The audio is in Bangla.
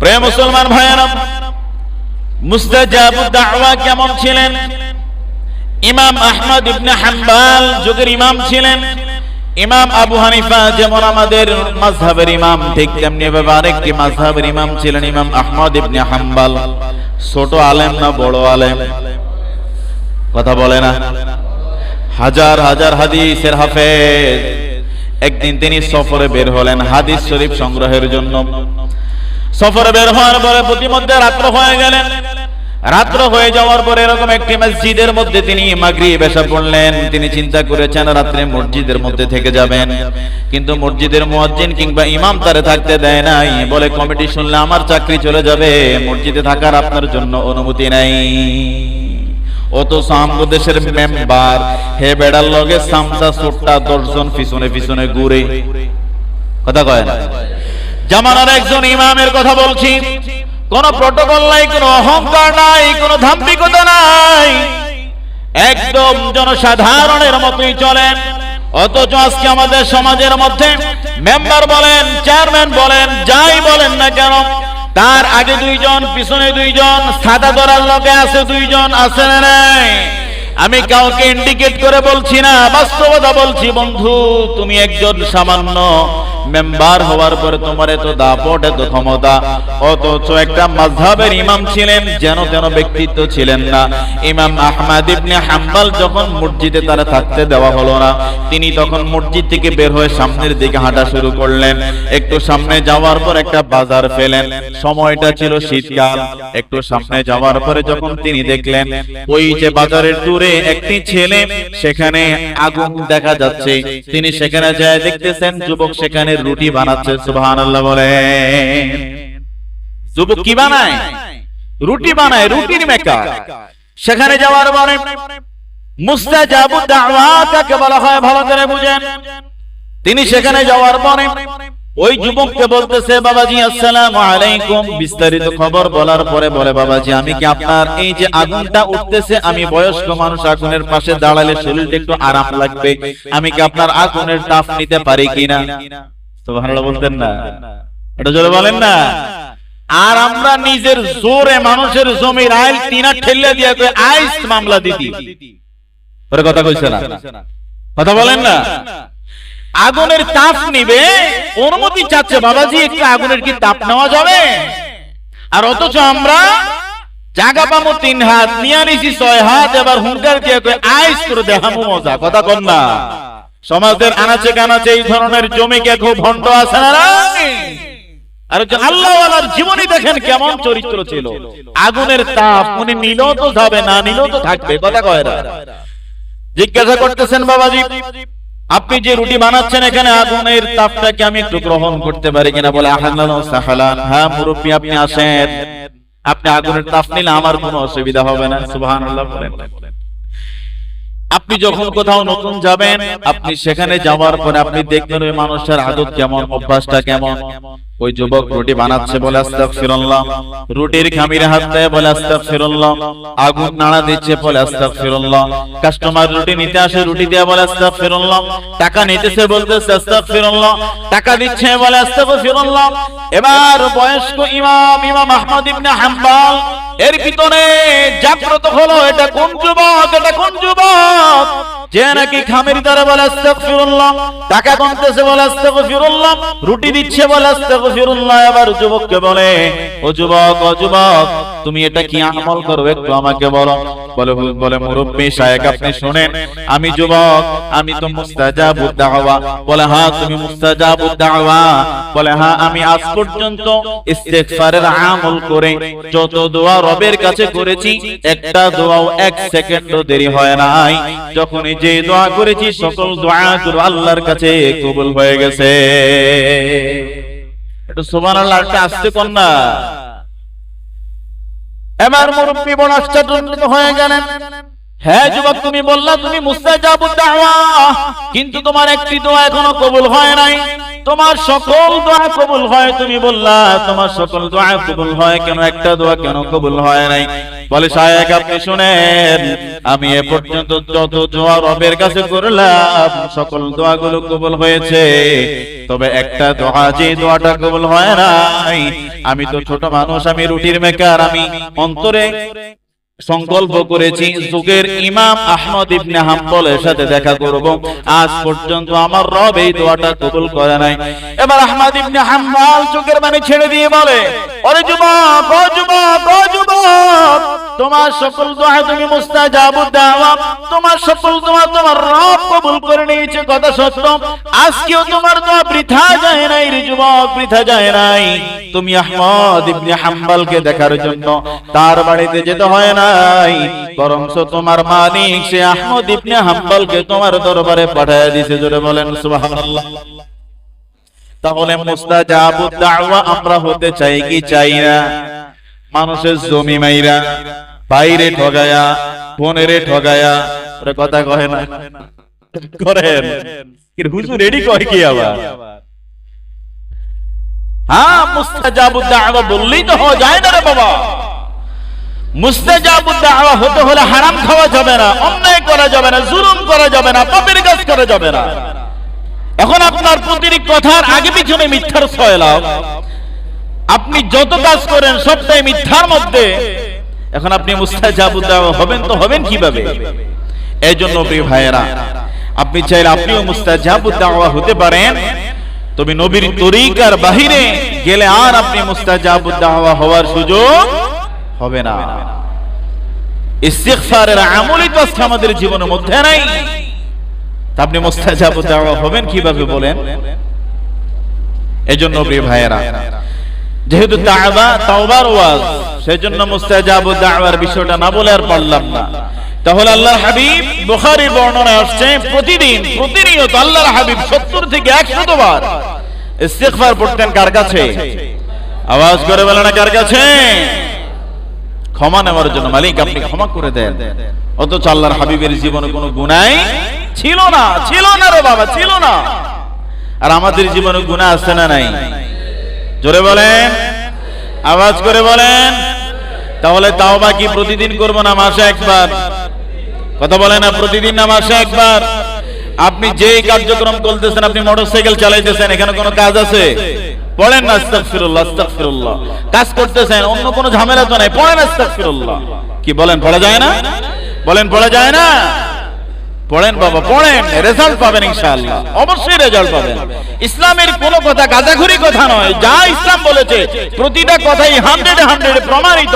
প্রিয় মুসলমান ভাইয়েরা মুস্তাজাবুদ দাওয়া কেমন ছিলেন? ইমাম আহমদ ইবনে হাম্বাল যুগের ইমাম ছিলেন। ইমাম আবু হানিফা যেমন আমাদের মাযহাবের ইমাম, ঠিক তেমনি ভাবে আরেকটি মাযহাবের ইমাম ছিলেন ইমাম আহমদ ইবনে হাম্বাল। ছোট আলেম না বড় আলেম? কথা বলে না। হাজার হাজার হাদিসের হাফেজ। একদিন তিনি সফরে বের হলেন হাদিস শরীফ সংগ্রহের জন্য। সফরে বের হওয়ার পরে প্রতিমধ্যে রাত্র হয়ে গেলেন। রাত্র হয়ে যাওয়ার পরে এরকম একটি মসজিদের মধ্যে তিনি মাগরি বেশা পড়লেন। তিনি চিন্তা করেছেন, রাত্রে মসজিদের মধ্যে থেকে যাবেন। কিন্তু মসজিদের মুয়াজ্জিন কিংবা ইমাম তারে থাকতে দেয় নাই। বলে, কমিটি শুনলে আমার চাকরি চলে যাবে। মসজিদে থাকার আপনার জন্য অনুমতি নাই। অত সামগো দেশের মেম্বার হে বেড়ার লগে সামসা সোট্টা দশজন পিছনে পিছনে ঘুরে। কথা কয় না? জামানার একজন ইমামের কথা বলছি। কোন প্রটোকল নাই, কোন অহংকার নাই, কোন ধাম্বিকতা নাই। একদম জনসাধারণের মতোই চলেন। অথচ আজকে আমাদের সমাজের মধ্যে মেম্বার বলেন চেয়ারম্যান বলেন, যাই বলেন না কেন, তার আগে দুইজন, পিছনে দুইজন, সাদা ধরার লোকে আছে দুইজন, আছে না নাই? আমি কাউকে ইন্ডিকেট করে বলছি না, বাস্তবতা বলছি, বন্ধু, তুমি একজন সামান্য মেম্বার হওয়ার পরে তোমার এত দাপট এত ক্ষমতা। অথচ একটা মাযহাবের ইমাম ছিলেন, যেন তেন ব্যক্তিত্ব ছিলেন না। ইমাম আহমদ ইবনে হাম্বল যখন মসজিদে তারা থাকতে দেওয়া হলো না, তিনি তখন মসজিদ থেকে বের হয়ে সামনের দিকে হাঁটা শুরু করলেন। একটু সামনে যাওয়ার পর একটা বাজার ফেলেন। সময়টা ছিল শীতকাল। একটু সামনে যাওয়ার পরে যখন তিনি দেখলেন, ওই যে বাজারের দূরে একটি ছেলে, সেখানে আগুন দেখা যাচ্ছে। তিনি সেখানে যায় দেখতেছেন, যুবক সেখানে রুটি বানাচ্ছে, সুবহানাল্লাহ বলে যুবক কি বানায়? রুটি বানায়, রুটির মেকার। সেখানে যাওয়ার পরে তিনি সেখানে যাওয়ার পরে ওই যুবককে বলতেছে, বাবাজি আলাইকুম। বিস্তারিত খবর বলার পরে বলে, বাবাজি, আমি কি আপনার এই যে আগুনটা উঠতেছে, আমি বয়স্ক মানুষ, আগুনের পাশে দাঁড়ালে শরীরটা একটু আরাম লাগবে? আমি কি আপনার আগুনের তাপ নিতে পারি কিনা? সুবহানাল্লাহ বলতেন না। এটা জোরে বলেন না। আর আমরা নিজের জোরে মানুষের জমির আইল তিনা ঠেলে দিয়ে আইস মামলা পরে কথা কইছে না। কথা বলেন না। আগুনের তাপ নিবে অনুমতি চাচ্ছে বাবাজি একটু আগুনের কি তাপ নেওয়া যাবে? আর অথচ আমরা জাগা পামো তিন হাত নিয়ে নিছি ছয় হাত এবার হুঙ্কার দিয়ে আইস করে দেখামো মজা। কথা কন না। সমাজের আনাচে কানাচে এই ধরনের জমিকে খুব ভণ্ড আছে না দেখেন কেমন চরিত্র ছিল। আগুনের তাপ, উনি তো যাবে না তো থাকবে, কথা কয় না। জিজ্ঞাসা করতেছেন, বাবাজি, আপনি যে রুটি বানাচ্ছেন এখানে, আগুনের তাপটাকে আমি একটু গ্রহণ করতে পারি কিনা? বলে হ্যাঁ মুরব্বী, আপনি আসেন। আপনি আগুনের তাপ নিলে আমার কোনো অসুবিধা হবে না, সুবহানাল্লাহ বলেন। আপনি যখন কোথাও নতুন যাবেন, আপনি সেখানে যাওয়ার পরে আপনি দেখবেন ওই মানুষের আদত কেমন, অভ্যাসটা কেমন। ওই যুবক রুটি বানাচ্ছে বলে আস্তাগফিরুল্লাহ, রুটির খামিরে হাত দেয় বলে আস্তাগফিরুল্লাহ, আগুন নাড়া দিচ্ছে বলে আস্তাগফিরুল্লাহ, কাস্টমার রুটি নিতে আসে রুটি দেয়া বলে আস্তাগফিরুল্লাহ, টাকা নিতেছে বলতে বলতেছে আস্তাগফিরুল্লাহ, টাকা দিচ্ছে বলে আস্তাগফিরুল্লাহ। এবার বয়স্ক ইমাম ইমাম আহমদ ইবনে হাম্বল এর ভিতরে জাগ্রত হলো, এটা কোন যুবক, এটা কোন যুবক? যে নাকি খামের দ্বারা বলে, আস্তাগফিরুল্লাহ। টাকা কমতেছে বলে, আস্তাগফিরুল্লাহ। রুটি দিচ্ছে বলে, আস্তাগফিরুল্লাহ। এবার যুবককে বলে, ও যুবক ও যুবক তুমি এটা কি আমল করো একটু আমাকে বলো। বলে বলে মুরব্বী শায়েক আপনি শুনেন, আমি যুবক, আমি তো মুস্তাজাবুদ দাওয়া। বলে হ্যাঁ তুমি মুস্তাজাবুদ দাওয়া। বলে হ্যাঁ আমি আজ পর্যন্ত ইস্তেগফারের আমল করে যত দোয়া রবের কাছে করেছি, একটা দোয়াও এক সেকেন্ডও দেরি হয় নাই। যখন যে দোয়া করেছি, সকল দোয়া গুলো আল্লাহর কাছে কবুল হয়ে গেছে। একটু সুবহানাল্লাহ, একটা আসতে কোন না। এবার মুরব্বী বড় আশ্চর্য হয়ে গেলেন। হ্যাঁ যুবক, তুমি বললা, তুমি মুস্তাজাবুদ দাওয়া কিন্তু তোমার একটি দোয়া এখনও কবুল হয় নাই। তোমার সকল দোয়া কবুল হয়, তুমি বললা, তোমার সকল দোয়া কবুল হয় কেন? একটা দোয়া কেন কবুল হয় নাই? বলে শায়েক আপনি শুনেন, আমি এ পর্যন্ত যত দোয়া রবের কাছে করলাম, সকল দোয়াগুলো কবুল হয়েছে। তবে একটা দোয়া যে দোয়াটা কবুল হয় নাই, আমি তো ছোট মানুষ, আমি রুটির মেকার, আমি অন্তরে সংকল্প করেছি, যুগের ইমাম আহমদ ইবনে হাম্বলের সাথে দেখা করব। আজ পর্যন্ত আমার রব এই দোয়াটা কবুল করে নাই। এবার আহমদ ইবনে হাম্বল যুগের মানে ছেড়ে দিয়ে বলে, ওরে যুবক, ও যুবক ও যুবক তোমার সকল দোয়া তুমি মুস্তাজাবুদ দাওয়া তোমার সকল দোয়া তোমার রব কবুল করে নিয়েছে, কথা সত্য। আজকেও তোমার দোয়া বৃথা যায় নাই রে যুবক, বৃথা যায় নাই। তুমি আহমদ ইবনে হাম্বলকে দেখার জন্য তার বাড়িতে যেতে হয় নাই বরং তোমার মালিক সে আহমদ ইবনে হাম্বলকে তোমার দরবারে পাঠিয়ে দিয়েছে, জোরে বলেন, সুবহানাল্লাহ। তাহলে মুস্তাজাবুদ দাওয়া আমরা হতে চাই কি চাই না? মানুষের জমি মাইরা, বাইরে ঠগায়া ফোনেরে ঠগায়া কথা কহে না। করেন। রেডি কয় কি আবার? হ্যাঁ বললেই তো হওয়া যায় না রে বাবা। হতে হলে হারাম খাওয়া যাবে না, অন্যায় করা যাবে না, জুলুম করা যাবে না, পাপের কাজ করা যাবে না। এখন আপনার প্রতিটি কথার আগে পিছনে মিথ্যার ছয়লাভ আপনি যত কাজ করেন সবটাই মিথ্যার মধ্যে। এখন আপনি মুস্তাজাবুদ দাওয়া হবেন তো হবেন কীভাবে? এই জন্য ভাইয়েরা, আপনি চাইলে আপনিও মুস্তাজাবুদ দাওয়া হতে পারেন। তবে নবীর তরিকার বাহিরে গেলে আর আপনি মুস্তাজাবুদ দাওয়া হওয়ার সুযোগ হবে না। ইস্তিগফারের আমলই তো আজকে আমাদের জীবনের মধ্যে নাই। আপনি মুস্তাজাবুদ দাওয়া হবেন কীভাবে বলেন? এজন্য প্রিয় ভাইয়েরা যেহেতু তাওবা, তাওবার ওয়াজ, সেজন্য দাওয়ার বিষয়টা না বলে আর পারলাম না। তাহলে আল্লাহর হাবিব বুখারী বর্ণনায় আসছে, প্রতিদিন, প্রতিনিয়ত আল্লাহর হাবিব 70 থেকে 100 বার ইস্তিগফার পড়তেন কার কাছে? আওয়াজ করে বলেন না কার কাছে? ক্ষমা নেওয়ার জন্য মালিক, আপনি ক্ষমা করে দেন। অথচ আল্লাহর হাবিবের জীবনে কোনো গুনাই ছিল না ছিল না রে বাবা, ছিল না। আর আমাদের জীবনে গুনাহ আছে না নাই? জোরে বলেন। আওয়াজ করে বলেন। তাহলে তাও বাকি প্রতিদিন করব না মাসে একবার? কথা বলেন না, প্রতিদিন না মাসে একবার? আপনি যেই কার্যক্রম করতেছেন, আপনি মোটরসাইকেল চালাইতেছেন, এখানে কোনো কাজ আছে? পড়েন না আস্তাগফিরুল্লাহ। কাজ করতেছেন, অন্য কোনো ঝামেলা তো নাই, পড়েন, আস্তাগফিরুল্লাহ। কি বলেন, পড়া যায় না? বলেন, পড়া যায় না? পড়েন বাবা পড়েন রেজাল্ট পাবেন ইনশাআল্লাহ। অবশ্যই রেজাল্ট পাবেন। ইসলামের কোন কথা গাজাঘুরি কথা নয়। যা ইসলাম বলেছে প্রতিটা কথাই হান্ড্রেড হান্ড্রেড প্রমাণিত।